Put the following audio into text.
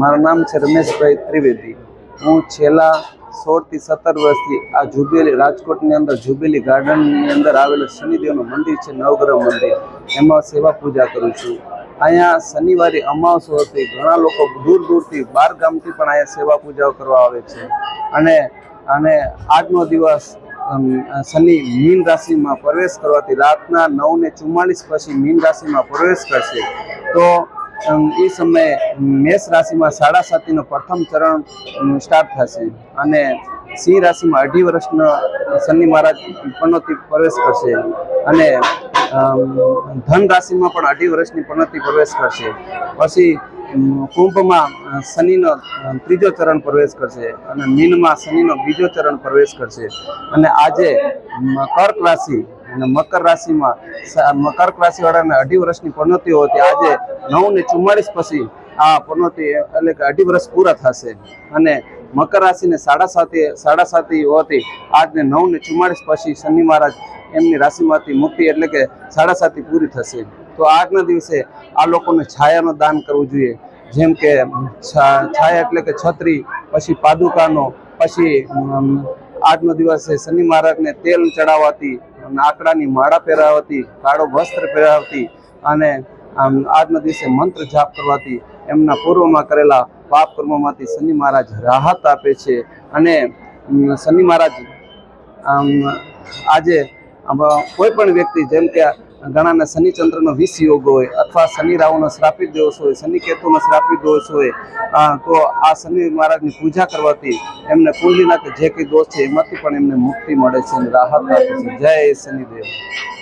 મારું નામ છે રમેશભાઈ ત્રિવેદી. હું છેલ્લા સોળથી સત્તર વર્ષથી આ જુબેલી, રાજકોટની અંદર જુબેલી ગાર્ડનની અંદર આવેલું શનિદેવનું મંદિર છે, નવગ્રહ મંદિર. એમાં સેવા પૂજા કરું છું. અહીંયા શનિવારે અમાવસો હતી ઘણા લોકો દૂર દૂરથી બાર ગામથી પણ અહીંયા સેવા પૂજાઓ કરવા આવે છે. અને અને આજનો દિવસ શનિ મીન રાશિમાં પ્રવેશ કરવાથી રાતના નવ ને ચુમ્માલીસ પછી મીન રાશિમાં પ્રવેશ કરશે. તો એ સમયે મેષ રાશિમાં સાડા સાતીનો પ્રથમ ચરણ સ્ટાર્ટ થશે. અને સિંહ રાશિમાં અઢી વર્ષનો શનિ મહારાજ પનોતી પ્રવેશ કરશે. અને ધન રાશિમાં પણ અઢી વર્ષની પનોતી પ્રવેશ કરશે. પછી કુંભમાં શનિનો ત્રીજો ચરણ પ્રવેશ કરશે. અને મીનમાં શનિનો બીજો ચરણ પ્રવેશ કરશે. અને આજે કર્ક રાશિ અને મકર રાશિમાં મકર રાશિ વાળાને અઢી વર્ષની પનોતી હોતી આજે નવ ને ચુમ્માળીસ પછી આ પનોતી એટલે કે અઢી વર્ષ પૂરા થશે. અને મકર રાશિને સાડા સાતી સાડા સાતી હોતી આજને નવ ને ચુમ્માળીસ પછી શનિ મહારાજ એમની રાશિમાંથી મુક્તિ એટલે કે સાડા સાતી પૂરી થશે. તો આજના દિવસે આ લોકોને છાયાનું દાન કરવું જોઈએ. જેમ કે છાયા એટલે કે છત્રી, પછી પાદુકાનો, પછી આજનો દિવસે શનિ મહારાજને તેલ ચડાવવાથી આકડાની માળા પહેરાવતી, કાળો વસ્ત્ર પહેરાવતી અને આમ આજના દિવસે મંત્ર જાપ કરવાથી એમના પૂર્વમાં કરેલા પાપ કર્મોમાંથી શનિ મહારાજ રાહત આપે છે અને શનિ મહારાજ, આમ, આજે કોઈ પણ વ્યક્તિ જેમ કે ઘણાને શનિ ચંદ્રનો વિષ યોગ હોય અથવા શનિ રાહુનો શ્રાપિત દોષ હોય, શનિ કેતુનો શ્રાપિત દોષ હોય તો આ શનિ મહારાજની પૂજા કરવાથી એમને કુંડલીના જે કંઈ દોષ છે એમાંથી પણ એમને મુક્તિ મળે છે અને રાહત આપે છે. જય શનિદેવ.